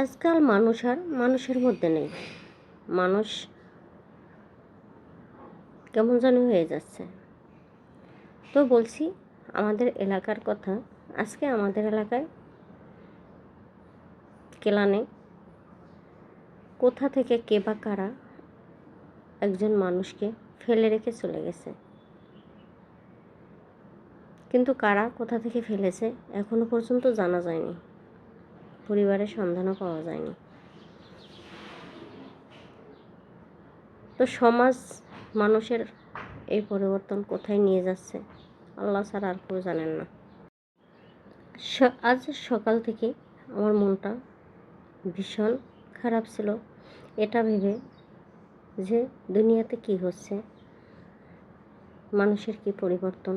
আজকাল মানুষ আর মানুষের মধ্যে নেই। মানুষ কেমন যেন হয়ে যাচ্ছে। তো বলছি, আমাদের এলাকার কথা, আজকে আমাদের এলাকায় কেলানে কোথা থেকে কে বা কারা একজন মানুষকে ফেলে রেখে চলে গেছে। কিন্তু কারা কোথা থেকে ফেলেছে এখনও পর্যন্ত জানা যায়নি। পরিবারের সন্ধানও পাওয়া যায়নি। তো সমাজ মানুষের এই পরিবর্তন কোথায় নিয়ে যাচ্ছে, আল্লাহ ছাড়া আর কেউ জানেন না। আজ সকাল থেকে আমার মনটা ভীষণ খারাপ ছিল। এটা ভেবে যে দুনিয়াতে কি হচ্ছে, মানুষের কি পরিবর্তন,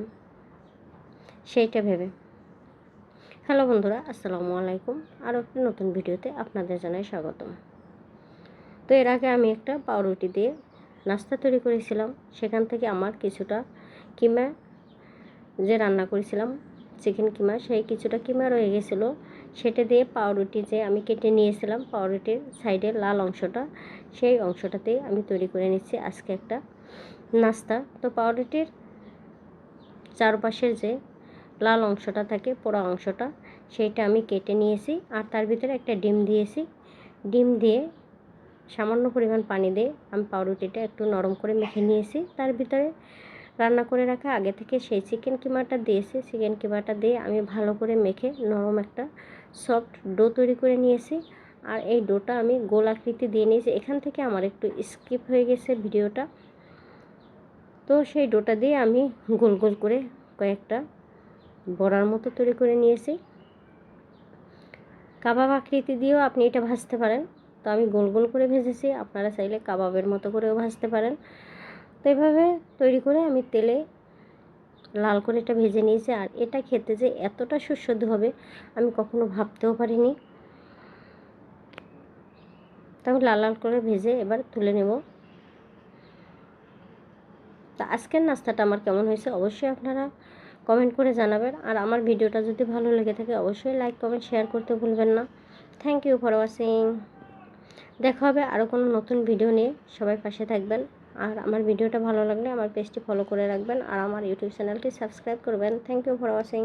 সেইটা ভেবে হ্যালো বন্ধুরা, আসসালামু আলাইকুম। আরও একটি নতুন ভিডিওতে আপনাদের জানাই স্বাগতম। তো এর আগে আমি একটা পাউরুটি দিয়ে নাস্তা তৈরি করেছিলাম। সেখান থেকে আমার কিছুটা কিমা যে রান্না করেছিলাম, চিকেন কিমা, সেই কিছুটা কিমা রয়ে গেছিল। সেটা দিয়ে পাউরুটি যে আমি কেটে নিয়েছিলাম, পাউরুটির সাইডের লাল অংশটা, সেই অংশটাতেই আমি তৈরি করে নিচ্ছি আজকে একটা নাস্তা। তো পাউরুটির চারপাশের যে লাল অংশটা থাকে, পোড়া অংশটা, সেইটা আমি কেটে নিয়েছি আর তার ভিতরে একটা ডিম দিয়েছি। ডিম দিয়ে সামান্য পরিমাণ পানি দিয়ে আমি পাউরুটিটা একটু নরম করে মেখে নিয়েছি। তার ভিতরে রান্না করে রাখা আগে থেকে সেই চিকেন কিমাটা দিয়েছি। চিকেন কিমাটা দিয়ে আমি ভালো করে মেখে নরম একটা সফট ডো তৈরি করে নিয়েছি। আর এই ডোটা আমি গোল আকৃতি দিয়ে নিয়েছি। এখান থেকে আমার একটু স্কিপ হয়ে গেছে ভিডিওটা। তো সেই ডোটা দিয়ে আমি গোল গোল করে কয়েকটা বড়ার মতো তৈরি করে নিয়েছি। কাবাব আকৃতি দিয়েও আপনি এটা ভাজতে পারেন। তো আমি গোল গোল করে ভেজেছি, আপনারা চাইলে কাবাবের মতো করেও ভাজতে পারেন। তো এভাবে তৈরি করে আমি তেলে লাল করে এটা ভেজে নিয়েছি। আর এটা খেতে যে এতটা সুস্বাদু হবে, আমি কখনো ভাবতেও পারিনি। তারপর লাল লাল করে ভেজে এবার তুলে নেব। তা আজকের নাস্তাটা আমার কেমন হয়েছে অবশ্যই আপনারা কমেন্ট করে জানাবেন। আর আমার ভিডিওটা যদি ভালো লেগে থাকে, অবশ্যই লাইক কমেন্ট শেয়ার করতে ভুলবেন না। থ্যাংক ইউ ফর ওয়াচিং দেখা হবে আরও কোনো নতুন ভিডিও নিয়ে। সবাই পাশে থাকবেন। আর আমার ভিডিওটা ভালো লাগলে আমার পেজটি ফলো করে রাখবেন। আর আমার ইউটিউব চ্যানেলটি সাবস্ক্রাইব করবেন। Thank you for watching